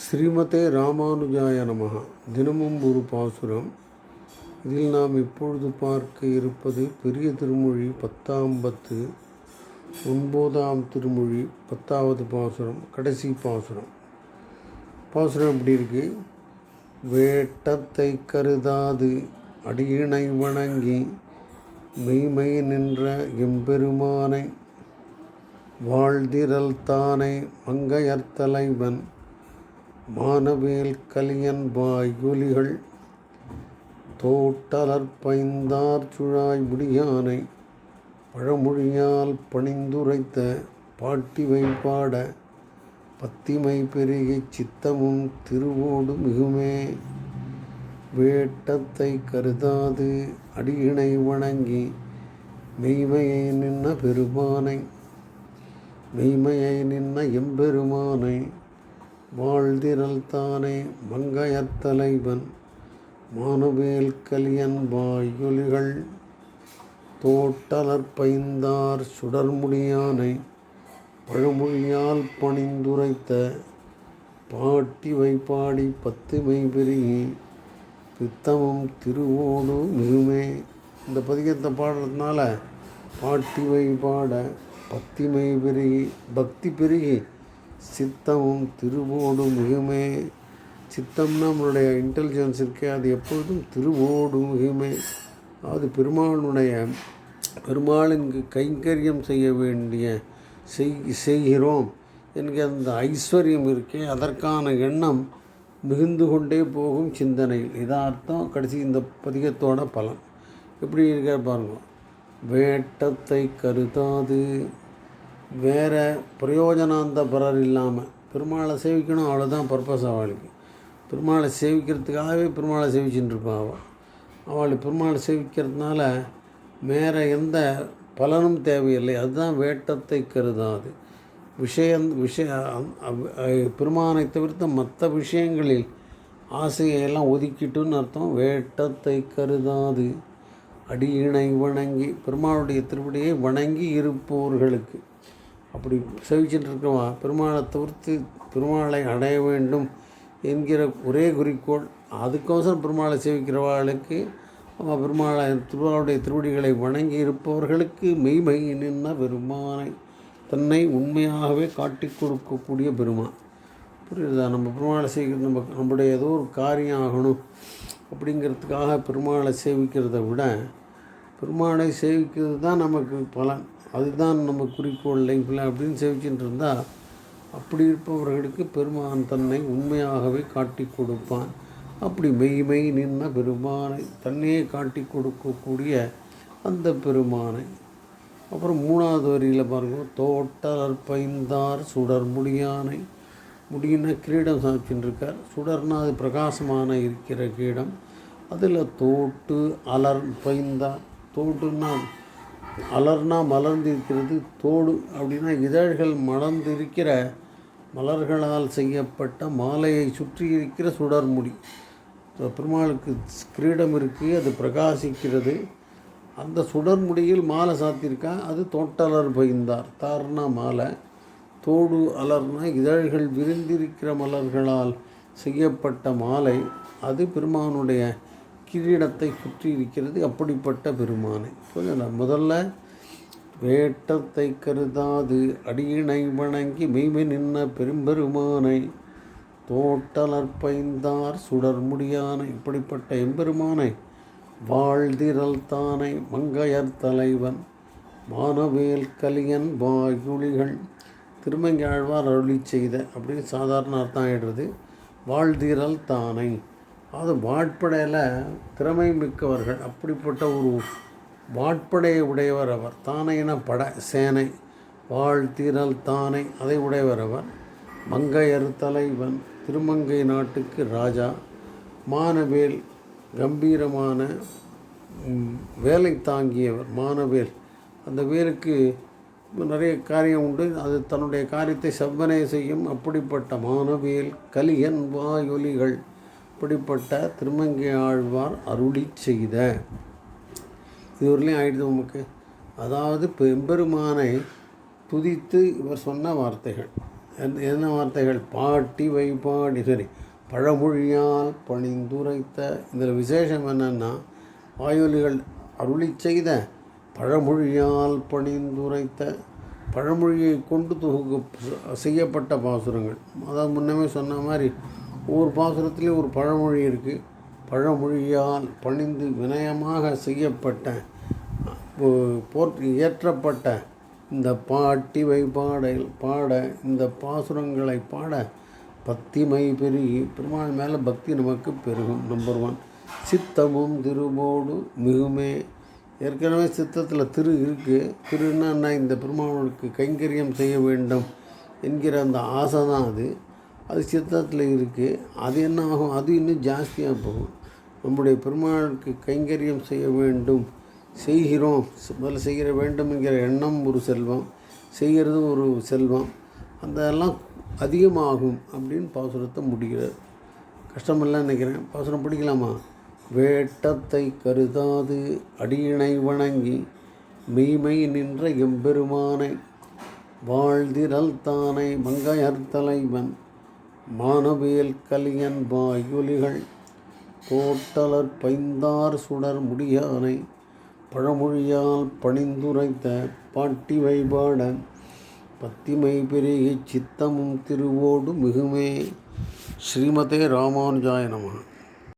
ஸ்ரீமதே ராமானுஜாய நமகா தினமும் ஒரு பாசுரம். இதில் நாம் இப்பொழுது பார்க்க இருப்பது பெரிய திருமொழி பத்தாம் பத்து ஒன்பதாம் திருமொழி பத்தாவது பாசுரம் கடைசி பாசுரம். பாசுரம் எப்படி இருக்கு? வேட்டத்தை கருதாது அடியினை வணங்கி மெய்மை நின்ற எம்பெருமானை வாழ்திரல் தானே மங்கையர் தலைவன் மானவேல் கலியன் வாய்குலிகள் தோட்டலர் பைந்தார் சுழாய் முடியானை பழமொழியால் பணிந்துரைத்த பாட்டிவை பாட பத்திமை பெருகி சித்தமும் திருவோடு மிகுமே. வேட்டத்தை கருதாது அடியினை வணங்கி மெய்மையை நின்ன பெருமானை மெய்மையை நின்ன எம்பெருமானை வாழ்திரல் தானே மங்கையத்தலைவன். மானுவேல் கலியன் வாயொலிகள் தோட்டலற்பைந்தார் சுடர்முடியானை பழமொழியால் பணிந்துரைத்த பாட்டி வைப்பாடி பத்துமை பெருகி பித்தமும் திருவோடு மிகுமே இந்த பதிகத்தை பாடுறதுனால பாட்டி வைப்பாட பத்திமை பெருகி பக்தி பெருகி சித்தமும் திருவோடும் மிகுமே. சித்தம்னா நம்மளுடைய இன்டெலிஜென்ஸ் இருக்கே அது எப்பொழுதும் திருவோடும் மிகுமே. அது பெருமாளுடைய பெருமாளுக்கு கைங்கரியம் செய்ய வேண்டிய செய் செய்கிறோம் என்கிற அந்த ஐஸ்வர்யம் இருக்கே அதற்கான எண்ணம் மிகுந்து கொண்டே போகும் சிந்தனையில் இதான் அர்த்தம் கடைசி இந்த பதிகத்தோட பலன். எப்படி இருக்க பாருங்கள் வேட்டத்தை கருதாது. வேற பிரயோஜனாந்த பிறர் இல்லாமல் பெருமாளை சேவிக்கணும் அவ்வளோதான் பர்பஸ் அவளுக்கு பெருமாளை சேவிக்கிறதுக்காகவே பெருமாளை சேவிச்சுட்டு இருப்பாள் அவள் அவளுக்கு பெருமாளை சேவிக்கிறதுனால வேறு எந்த பலனும் தேவையில்லை. அதுதான் வேட்டத்தை கருதாது. விஷயம் விஷய பெருமானை தவிர்த்த மற்ற விஷயங்களில் ஆசையை எல்லாம் ஒதுக்கிட்டுன்னு அர்த்தம் வேட்டத்தை கருதாது. அடியினை வணங்கி பெருமாளுடைய திருப்படியை வணங்கி இருப்பவர்களுக்கு அப்படி சேவிச்சுட்டு இருக்கவன் பெருமாளை தவிர்த்து பெருமாளை அடைய வேண்டும் என்கிற ஒரே குறிக்கோள் அதுக்கோசரம் பெருமாளை சேவிக்கிறவாளுக்கு அவன் பெருமாளை திருவாளுடைய திருவடிகளை வணங்கி இருப்பவர்களுக்கு மெய்மை நின்ன பெருமானை தன்னை உண்மையாகவே காட்டி கொடுக்கக்கூடிய பெருமான். புரியுதா? நம்ம பெருமாளை சேவிக்கிறது நம்ம நம்முடைய ஏதோ ஒரு காரியம் ஆகணும் அப்படிங்கிறதுக்காக பெருமாளை சேவிக்கிறத விட பெருமானை சேவிக்கிறது தான் நமக்கு பலன். அதுதான் நம்ம குறிக்கோள் லைஃப்பில் அப்படின்னு சேவிச்சுட்டு இருந்தால் அப்படி இருப்பவர்களுக்கு பெருமான் தன்னை உண்மையாகவே காட்டி கொடுப்பான். அப்படி மெய்மை நின்ன பெருமானை தன்னையே காட்டி கொடுக்கக்கூடிய அந்த பெருமானை. அப்புறம் மூணாவது வரியில் பாருங்க தோட்டர் பைந்தார் சுடர் முடியானை. முடியின கிரீடம் சாப்பிச்சுருக்கார் சுடர்னா அது பிரகாசமான இருக்கிற கிரீடம். அதில் தோட்டு அலர் பைந்தார். தோட்டுன்னா அலர்னா மலர்ந்து இருக்கிறது தோடு அப்படின்னா இதழ்கள் மலர்ந்து இருக்கிற மலர்களால் செய்யப்பட்ட மாலையை சுற்றி இருக்கிற சுடர்முடி பெருமாளுக்கு கிரீடம் இருக்குது அது பிரகாசிக்கிறது. அந்த சுடர்முடியில் மாலை சாத்தியிருக்கா அது தோட்டலர் பைந்தார் தார்னா மாலை. தோடு அலர்னா இதழ்கள் விரிந்திருக்கிற மலர்களால் செய்யப்பட்ட மாலை. அது பெருமானுடைய கிரீடத்தை சுற்றி இருக்கிறது அப்படிப்பட்ட பெருமானை. புரியல முதல்ல வேட்டத்தை கருதாது அடியினை வணங்கி மெய்மை நின்ன பெரும்பெருமானை. தோட்டலற்பைந்தார் சுடர் முடியானை இப்படிப்பட்ட எம்பெருமானை. வாழ்திரல் தானை மங்கையர் தலைவன். மானவேல் கலியன் வாயுளிகள். திருமங்காழ்வார் அருளி செய்த அப்படின்னு சாதாரண அர்த்தம் ஆகிடுறது வாழ்திரல் தானை. அது வாட்படையில் திறமை மிக்கவர்கள் அப்படிப்பட்ட ஒரு வாட்படையை உடையவர் அவர். தானையின பட சேனை வாழ்த்திரல் தானை அதை உடையவர் அவர். மங்கையர் தலைவன் திருமங்கை நாட்டுக்கு ராஜா. மானவேல் கம்பீரமான வேலை தாங்கியவர் மானவேல். அந்த வேலுக்கு நிறைய காரியம் உண்டு. அது தன்னுடைய காரியத்தை செவ்வனை செய்யும். அப்படிப்பட்ட மானவேல் கலியன் வாயொலிகள். இப்படிப்பட்ட திருமங்கை ஆழ்வார் அருளி செய்த. இதுவரையிலையும் ஆயிடுது நமக்கு அதாவது பெம்பெருமானை துதித்து இவர் சொன்ன வார்த்தைகள். என்ன- என்ன வார்த்தைகள்? பாட்டி வைப்பாடி சரி. பழமொழியால் பணிந்துரைத்த இதில் விசேஷம் என்னென்னா வாயொலிகள் அருளி செய்த பழமொழியால் பணிந்துரைத்த பழமொழியை கொண்டு தொகுக்க செய்யப்பட்ட பாசுரங்கள். அதாவது முன்னமே சொன்ன மாதிரி ஒவ்வொரு பாசுரத்துலேயும் ஒரு பழமொழி இருக்குது பழமொழியால் பணிந்து வினயமாக செய்யப்பட்ட போற்று போற்றி இயற்றப்பட்ட இந்த பாட்டி வைப்பாடையில் பாட இந்த பாசுரங்களை பாட பக்திமை பெருகி பெருமாள் மேலே பக்தி நமக்கு பெருகும். நம்பர் ஒன் சித்தமும் திருவோடு மிகுமே. ஏற்கனவே சித்தத்தில் திரு இருக்குது திருன்னா இந்த பெருமாளுக்கு கைங்கரியம் செய்ய வேண்டும் என்கிற அந்த ஆசை தான் அது. அது சித்தத்தில் இருக்குது அது என்ன ஆகும் அது இன்னும் ஜாஸ்தியாக போகும். நம்முடைய பெருமாளுக்கு கைங்கரியம் செய்ய வேண்டும். செய்கிறோம். முதல்ல செய்கிற வேண்டும் என்கிற எண்ணம் ஒரு செல்வம். செய்கிறது ஒரு செல்வம். அதெல்லாம் அதிகமாகும் அப்படின்னு பாசுரத்தை முடிக்கிறார். கஷ்டமெல்லாம் நினைக்கிறேன். பாசுரம் பிடிக்கலாமா? வேட்டத்தை கருதாது அடியினை வணங்கி மெய்மை நின்ற எம்பெருமானை. வாழ்திரல் தானை மங்கையர் தலைவன். மானவியல் கலியன் பாயுலிகள் போட்டலர் பைந்தார் சுடர் முடியானை பழமொழியால் பணிந்துரைத்த பாட்டி வைபாட பத்திமை பெருகி சித்தமும் திருவோடு மிகுமே. ஸ்ரீமதே ராமானுஜாய நமः